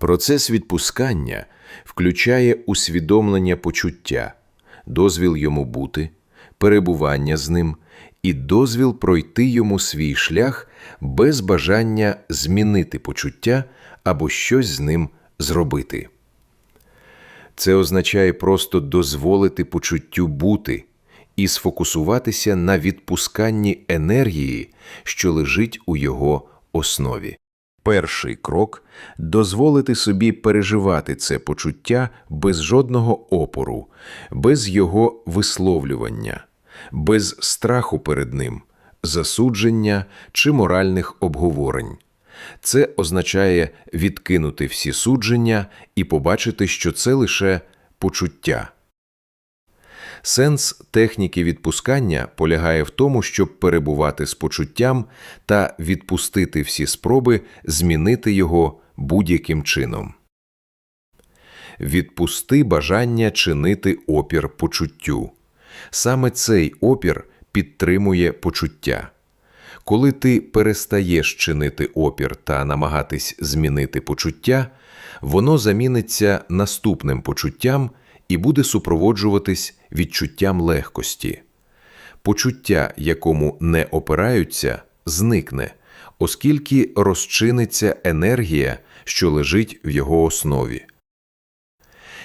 Процес відпускання включає усвідомлення почуття, дозвіл йому бути, перебування з ним і дозвіл пройти йому свій шлях без бажання змінити почуття або щось з ним зробити. Це означає просто дозволити почуттю бути і сфокусуватися на відпусканні енергії, що лежить у його основі. Перший крок дозволити собі переживати це почуття без жодного опору, без його висловлювання, без страху перед ним, засудження чи моральних обговорень. Це означає відкинути всі судження і побачити, що це лише почуття. Сенс техніки відпускання полягає в тому, щоб перебувати з почуттям та відпустити всі спроби змінити його будь-яким чином. Відпусти бажання чинити опір почуттю. Саме цей опір підтримує почуття. Коли ти перестаєш чинити опір та намагатись змінити почуття, воно заміниться наступним почуттям і буде супроводжуватись відчуттям легкості. Почуття, якому не опираються, зникне, оскільки розчиниться енергія, що лежить в його основі.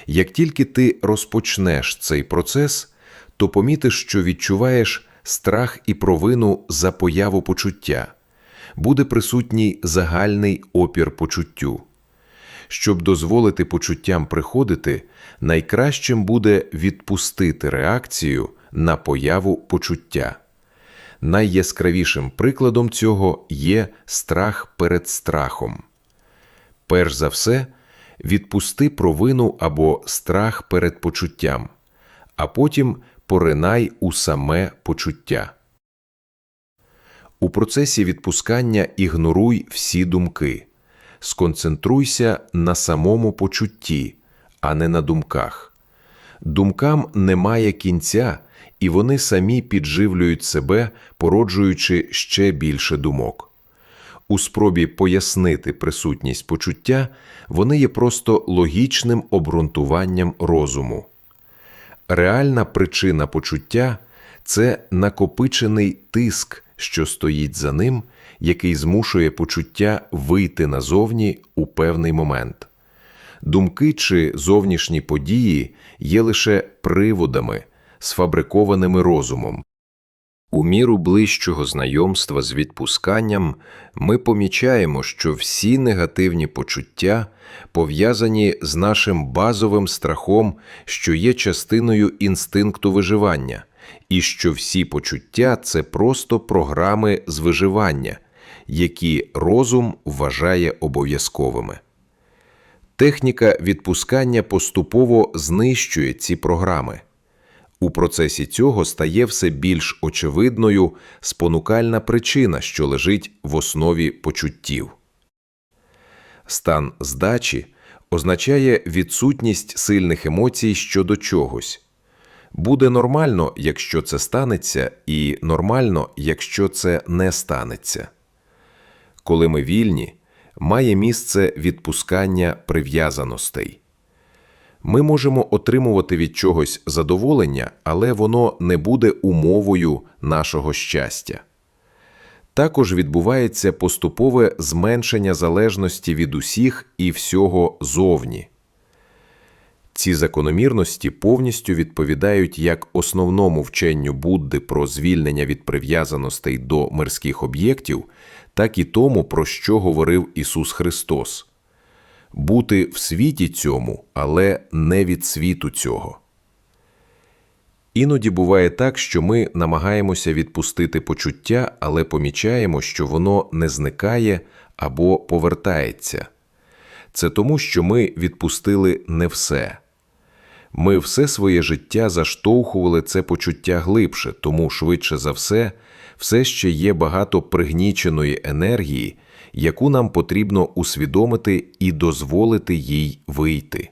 Як тільки ти розпочнеш цей процес, то помітиш, що відчуваєш страх і провину за появу почуття, буде присутній загальний опір почуттю. Щоб дозволити почуттям приходити, найкращим буде відпустити реакцію на появу почуття. Найяскравішим прикладом цього є страх перед страхом. Перш за все, відпусти провину або страх перед почуттям, а потім поринай у саме почуття. У процесі відпускання ігноруй всі думки. Сконцентруйся на самому почутті, а не на думках. Думкам немає кінця, і вони самі підживлюють себе, породжуючи ще більше думок. У спробі пояснити присутність почуття вони є просто логічним обґрунтуванням розуму. Реальна причина почуття це накопичений тиск, що стоїть за ним, який змушує почуття вийти назовні у певний момент. Думки чи зовнішні події є лише приводами, сфабрикованими розумом. У міру ближчого знайомства з відпусканням ми помічаємо, що всі негативні почуття пов'язані з нашим базовим страхом, що є частиною інстинкту виживання, і що всі почуття це просто програми з виживання, які розум вважає обов'язковими. Техніка відпускання поступово знищує ці програми. У процесі цього стає все більш очевидною спонукальна причина, що лежить в основі почуттів. Стан здачі означає відсутність сильних емоцій щодо чогось. Буде нормально, якщо це станеться, і нормально, якщо це не станеться. Коли ми вільні, має місце відпускання прив'язаностей. Ми можемо отримувати від чогось задоволення, але воно не буде умовою нашого щастя. Також відбувається поступове зменшення залежності від усіх і всього зовні. Ці закономірності повністю відповідають як основному вченню Будди про звільнення від прив'язаностей до мирських об'єктів, так і тому, про що говорив Ісус Христос бути в світі цьому, але не від світу цього. Іноді буває так, що ми намагаємося відпустити почуття, але помічаємо, що воно не зникає або повертається. Це тому, що ми відпустили не все. Ми все своє життя заштовхували це почуття глибше, тому швидше за все, все ще є багато пригніченої енергії, яку нам потрібно усвідомити і дозволити їй вийти.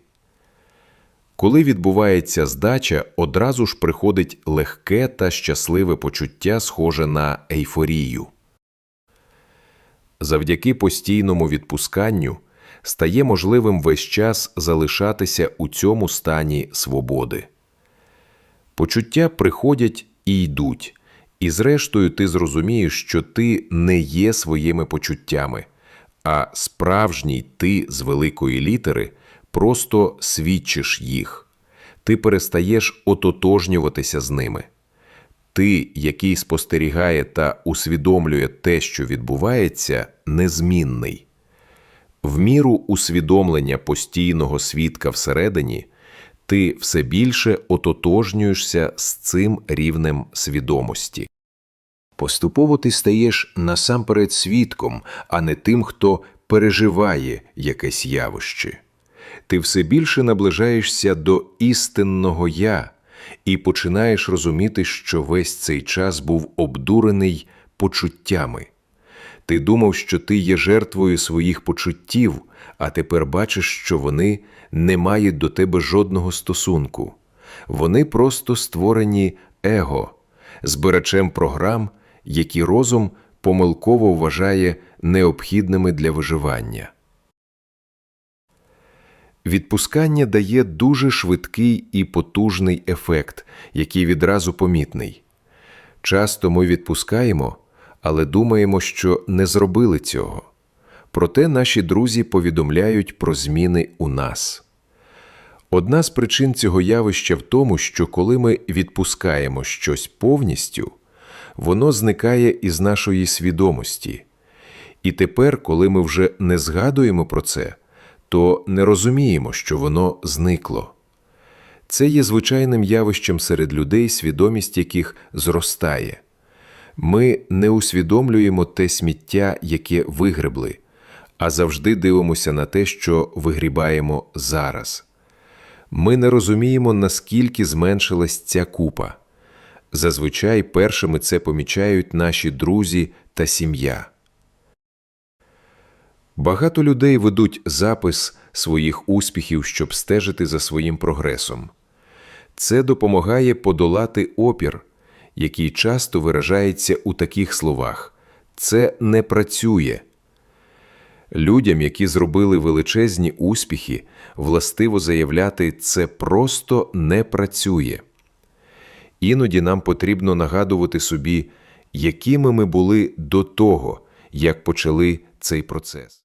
Коли відбувається здача, одразу ж приходить легке та щасливе почуття, схоже на ейфорію. Завдяки постійному відпусканню стає можливим весь час залишатися у цьому стані свободи. Почуття приходять і йдуть, і зрештою ти зрозумієш, що ти не є своїми почуттями, а справжній ти з великої літери просто свідчиш їх. Ти перестаєш ототожнюватися з ними. Ти, який спостерігає та усвідомлює те, що відбувається, незмінний. В міру усвідомлення постійного свідка всередині, ти все більше ототожнюєшся з цим рівнем свідомості. Поступово ти стаєш насамперед свідком, а не тим, хто переживає якесь явище. Ти все більше наближаєшся до істинного я і починаєш розуміти, що весь цей час був обдурений почуттями. Ти думав, що ти є жертвою своїх почуттів, а тепер бачиш, що вони не мають до тебе жодного стосунку. Вони просто створені его, збирачем програм, які розум помилково вважає необхідними для виживання. Відпускання дає дуже швидкий і потужний ефект, який відразу помітний. Часто ми відпускаємо, але думаємо, що не зробили цього. Проте наші друзі повідомляють про зміни у нас. Одна з причин цього явища в тому, що коли ми відпускаємо щось повністю, воно зникає із нашої свідомості. І тепер, коли ми вже не згадуємо про це, то не розуміємо, що воно зникло. Це є звичайним явищем серед людей, свідомість яких зростає. Ми не усвідомлюємо те сміття, яке вигребли, а завжди дивимося на те, що вигрібаємо зараз. Ми не розуміємо, наскільки зменшилась ця купа. Зазвичай першими це помічають наші друзі та сім'я. Багато людей ведуть запис своїх успіхів, щоб стежити за своїм прогресом. Це допомагає подолати опір, який часто виражається у таких словах це не працює. Людям, які зробили величезні успіхи, властиво заявляти це просто не працює. Іноді нам потрібно нагадувати собі, якими ми були до того, як почали цей процес.